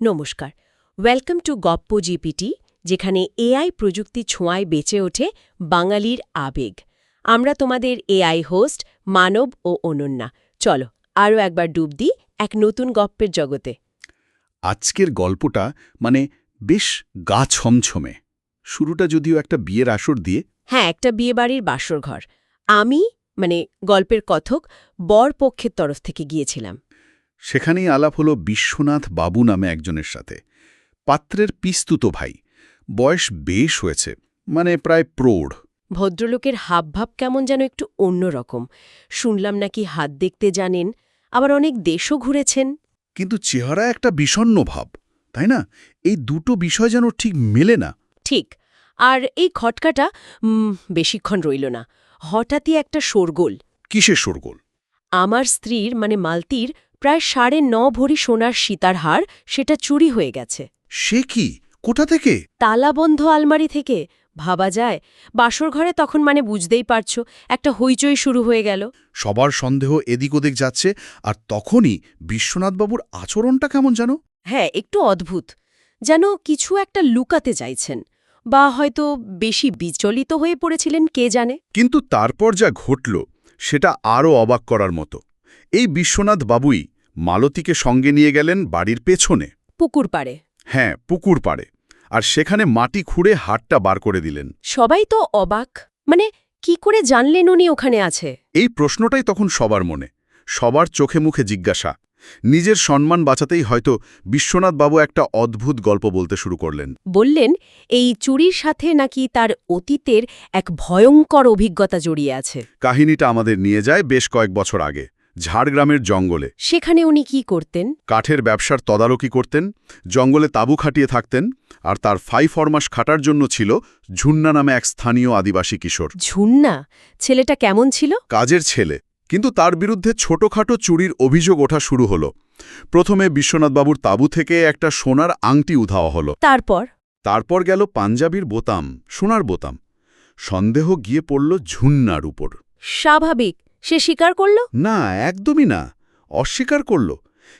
নমস্কার। Welcome to গপ্প GPT যেখানে এআই প্রযুক্তি ছোঁয়ায় বেঁচে ওঠে বাঙালির আবেগ। আমরা তোমাদের এআই হোস্ট মানব ও অনন্যা। চলো, আরও একবার ডুব দিই এক নতুন গপ্পের জগতে। আজকের গল্পটা মানে বেশ গা ছমছমে। শুরুটা যদিও একটা বিয়ের আসর দিয়ে হ্যাঁ একটা বিয়েবাড়ির বাসর ঘর আমি মানে গল্পের কথক বর পক্ষের তরফ থেকে গিয়েছিলাম। সেখানেই আলাপ হলো বিশ্বনাথ বাবু নামে একজনের সাথে। পাত্রের পিস্তুত ভাই। বয়স বেশ হয়েছে মানে প্রায় প্রৌঢ়। ভদ্রলোকের হাবভাব কেমন যেন একটু অন্যরকম শুনলাম নাকি হাত দেখতে জানেন আবার অনেক দেশও ঘুরেছেন। কিন্তু চেহারা একটা বিষণ্ণ ভাব তাই না? এই দুটো বিষয় যেন ঠিক মেলে না। ঠিক আর এই খটকাটা বেশিক্ষণ রইল না। হঠাৎই একটা শোরগোল। কিসের শোরগোল? আমার স্ত্রীর মানে মালতির প্রায় সাড়ে ন ভরি সোনার সীতার হার সেটা চুরি হয়ে গেছে। সে কি? কোথা থেকে? তালাবন্ধ আলমারি থেকে। ভাবা যায় বাসর ঘরে তখন মানে বুঝতেই পারছ একটা হইচই শুরু হয়ে গেল। সবার সন্দেহ এদিক ওদিক যাচ্ছে আর তখনই বিশ্বনাথবাবুর আচরণটা কেমন জানো হ্যাঁ একটু অদ্ভুত। যেন কিছু একটা লুকাতে চাইছেন। বা হয়তো বেশি বিচলিত হয়ে পড়েছিলেন কে জানে? কিন্তু তারপর যা ঘটল সেটা আরও অবাক করার মতো। এই বিশ্বনাথ বাবুই মালতীকে সঙ্গে নিয়ে গেলেন বাড়ির পেছনে। পুকুর পাড়ে। হ্যাঁ পুকুর পাড়ে। আর সেখানে মাটি খুঁড়ে হাটটা বার করে দিলেন। সবাই তো অবাক। মানে কি করে জানলেন উনি ওখানে আছে? এই প্রশ্নটাই তখন সবার মনে। সবার চোখে মুখে জিজ্ঞাসা। নিজের সম্মান বাঁচাতেই হয়তো বিশ্বনাথ বাবু একটা অদ্ভুত গল্প বলতে শুরু করলেন। বললেন এই চুরির সাথে নাকি তার অতীতের এক ভয়ঙ্কর অভিজ্ঞতা জড়িয়ে আছে? কাহিনীটা আমাদের নিয়ে যায় বেশ কয়েক বছর আগে ঝাড়গ্রামের জঙ্গলে। সেখানে উনি কি করতেন? কাঠের ব্যবসার তদারকি করতেন জঙ্গলে তাঁবু খাটিয়ে থাকতেন আর তার ফাই ফরমাস খাটার জন্য ছিল ঝুন্না নামে এক স্থানীয় আদিবাসী কিশোর। ঝুন্না? ছেলেটা কেমন ছিল? কাজের ছেলে। কিন্তু তার বিরুদ্ধে ছোটখাটো চুরির অভিযোগ ওঠা শুরু হলো। প্রথমে বিশ্বনাথবাবুর তাঁবু থেকে একটা সোনার আংটি উধাও হলো। তারপর? তারপর গেল পাঞ্জাবির বোতাম সোনার বোতাম। সন্দেহ গিয়ে পড়ল ঝুন্নার উপর। স্বাভাবিক সে স্বীকার করল? না একদমই না অস্বীকার করল।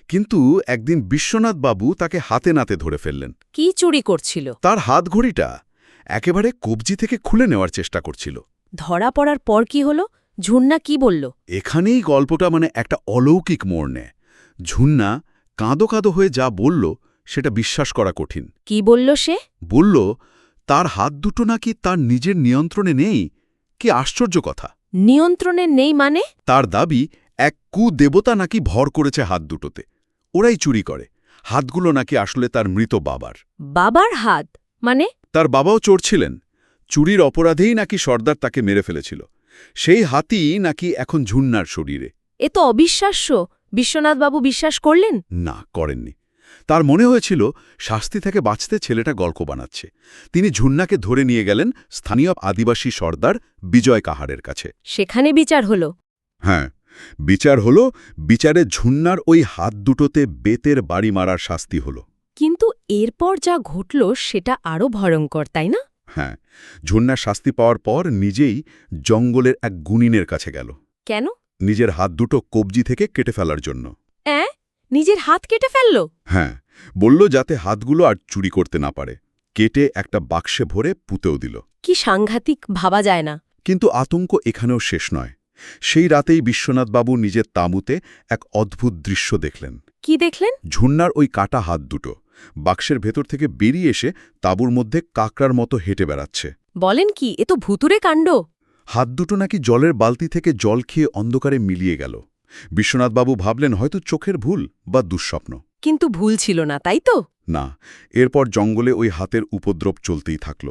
কিন্তু একদিন বিশ্বনাথবাবু তাকে হাতে নাতে ধরে ফেললেন। কি চুরি করছিল? তার হাত ঘড়িটা একেবারে কবজি থেকে খুলে নেওয়ার চেষ্টা করছিল। ধরা পড়ার পর কি হলো? ঝুন্না কি বলল? এখানেই গল্পটা মানে একটা অলৌকিক মোড় নেয় ঝুন্না কাঁদো কাঁদো হয়ে যা বলল সেটা বিশ্বাস করা কঠিন। কি বলল সে? বলল তার হাত দুটো নাকি তার নিজের নিয়ন্ত্রণে নেই? কি আশ্চর্য কথা! নিয়ন্ত্রণে নেই মানে? তার দাবি এক কু দেবতা নাকি ভর করেছে হাত দুটোতে। ওরাই চুরি করে। হাতগুলো নাকি আসলে তার মৃত বাবার। বাবার হাত? মানে? তার বাবাও চোর ছিলেন। চুরির অপরাধেই নাকি সর্দার তাকে মেরে ফেলেছিল। সেই হাতি নাকি এখন ঝুন্নার শরীরে। এ তো অবিশ্বাস্য। বিশ্বনাথবাবু বিশ্বাস করলেন? না করেননি। তার মনে হয়েছিল শাস্তি থেকে বাঁচতে ছেলেটা গল্প বানাচ্ছে। তিনি ঝুন্নাকে ধরে নিয়ে গেলেন স্থানীয় আদিবাসী সর্দার বিজয় কাহারের কাছে। সেখানে বিচার হলো। হ্যাঁ বিচার হল বিচারে ঝুন্নার ওই হাত দুটোতে বেতের বাড়ি মারার শাস্তি হল। কিন্তু এরপর যা ঘটল সেটা আরও ভয়ঙ্কর তাই না? হ্যাঁ ঝুন্নার শাস্তি পাওয়ার পর নিজেই জঙ্গলের এক গুনিনের কাছে গেল। কেন? নিজের হাত দুটো কবজি থেকে কেটে ফেলার জন্য। অ্যাঁ? নিজের হাত কেটে ফেলল? হ্যাঁ বলল যাতে হাতগুলো আর চুরি করতে না পারে। কেটে একটা বাক্সে ভরে পুঁতেও দিল। কি সাংঘাতিক ভাবা যায় না। কিন্তু আতঙ্ক এখানেও শেষ নয়। সেই রাতেই বিশ্বনাথবাবু নিজের তাঁবুতে এক অদ্ভুত দৃশ্য দেখলেন। কি দেখলেন? ঝুন্নার ওই কাটা হাত দুটো। বাক্সের ভেতর থেকে বেরিয়ে এসে তাঁবুর মধ্যে কাকড়ার মতো হেঁটে বেড়াচ্ছে। বলেন কি এ তো ভুতুরে কাণ্ড। হাত দুটো নাকি জলের বালতি থেকে জল খেয়ে অন্ধকারে মিলিয়ে গেল। বিশ্বনাথবাবু ভাবলেন হয়তো চোখের ভুল বা দুঃস্বপ্ন। কিন্তু ভুল ছিল না তাই তো? না এরপর জঙ্গলে ওই হাতের উপদ্রব চলতেই থাকল।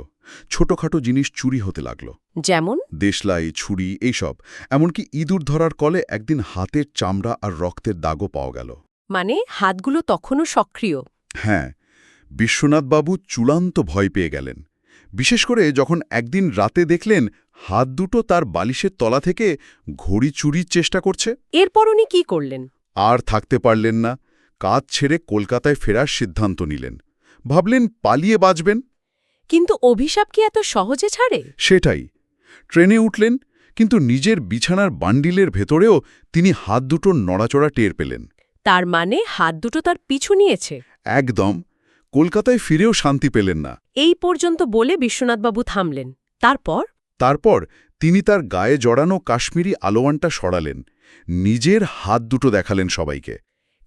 ছোটখাটো জিনিস চুরি হতে লাগল। যেমন? দেশলাই ছুরি এইসব। এমনকি ইঁদুর ধরার কলে একদিন হাতের চামড়া আর রক্তের দাগও পাওয়া গেল। মানে হাতগুলো তখনও সক্রিয়। হ্যাঁ বিশ্বনাথবাবু চূড়ান্ত ভয় পেয়ে গেলেন। বিশেষ করে যখন একদিন রাতে দেখলেন হাত দুটো তার বালিশের তলা থেকে ঘড়ি চুরির চেষ্টা করছে। এরপর উনি কি করলেন? আর থাকতে পারলেন না। কাজ ছেড়ে কলকাতায় ফেরার সিদ্ধান্ত নিলেন। ভাবলেন পালিয়ে বাঁচবেন। কিন্তু অভিশাপ কি এত সহজে ছাড়ে? সেটাই। ট্রেনে উঠলেন কিন্তু নিজের বিছানার বান্ডিলের ভেতরেও তিনি হাত দুটোর নড়াচড়া টের পেলেন। তার মানে হাত দুটো তার পিছু নিয়েছে। একদম কলকাতায় ফিরেও শান্তি পেলেন না। এই পর্যন্ত বলে বিশ্বনাথবাবু থামলেন। তারপর? তারপর তিনি তার গায়ে জড়ানো কাশ্মীরি আলোয়ানটা সরালেন। নিজের হাত দুটো দেখালেন সবাইকে।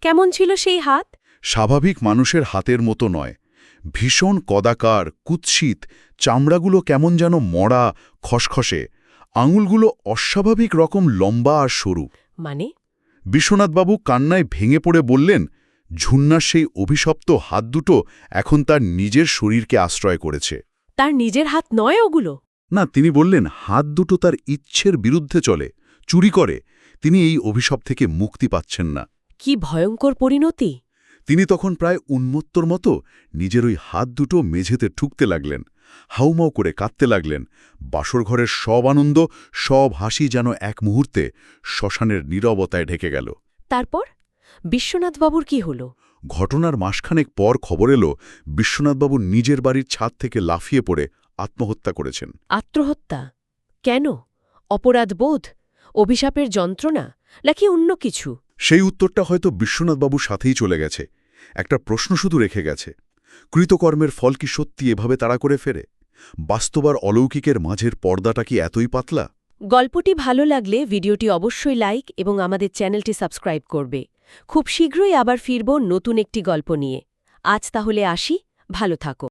কেমন ছিল সেই হাত? স্বাভাবিক মানুষের হাতের মতো নয়। ভীষণ কদাকার কুৎসিত চামড়াগুলো কেমন যেন মরা খসখসে। আঙুলগুলো অস্বাভাবিক রকম লম্বা আর সরু। মানে? বিশ্বনাথবাবু কান্নায় ভেঙে পড়ে বললেন ঝুন্নার সেই অভিশপ্ত হাত দুটো এখন তার নিজের শরীরকে আশ্রয় করেছে। তার নিজের হাত নয় ওগুলো? না তিনি বললেন হাত দুটো তার ইচ্ছের বিরুদ্ধে চলে চুরি করে। তিনি এই অভিশপ থেকে মুক্তি পাচ্ছেন না। কি ভয়ঙ্কর পরিণতি। তিনি তখন প্রায় উন্মত্তর মতো নিজের ওই হাত দুটো মেঝেতে ঠুকতে লাগলেন হাউমাউ করে কাঁদতে লাগলেন। বাসরঘরের সব আনন্দ সব হাসি যেন এক মুহূর্তে শ্মশানের নীরবতায় ঢেকে গেল। তারপর? বিশ্বনাথবাবুর কি হলো? ঘটনার মাসখানেক পর খবর এলো বিশ্বনাথবাবু নিজের বাড়ির ছাদ থেকে লাফিয়ে পড়ে আত্মহত্যা করেছেন। আত্মহত্যা? কেন? অপরাধ বোধ? অভিশাপের যন্ত্রণা? নাকি অন্য কিছু? সেই উত্তরটা হয়তো বিশ্বনাথবাবুর সাথেই চলে গেছে। একটা প্রশ্ন শুধু রেখে গেছে কৃতকর্মের ফল কি সত্যি এভাবে তাড়া করে ফেরে? বাস্তবার অলৌকিকের মাঝের পর্দাটা কি এতই পাতলা? গল্পটি ভালো লাগলে ভিডিওটি অবশ্যই লাইক এবং আমাদের চ্যানেলটি সাবস্ক্রাইব করবে। খুব শীঘ্রই আবার ফিরব নতুন একটি গল্প নিয়ে। আজ তাহলে আসি ভালো থাকো।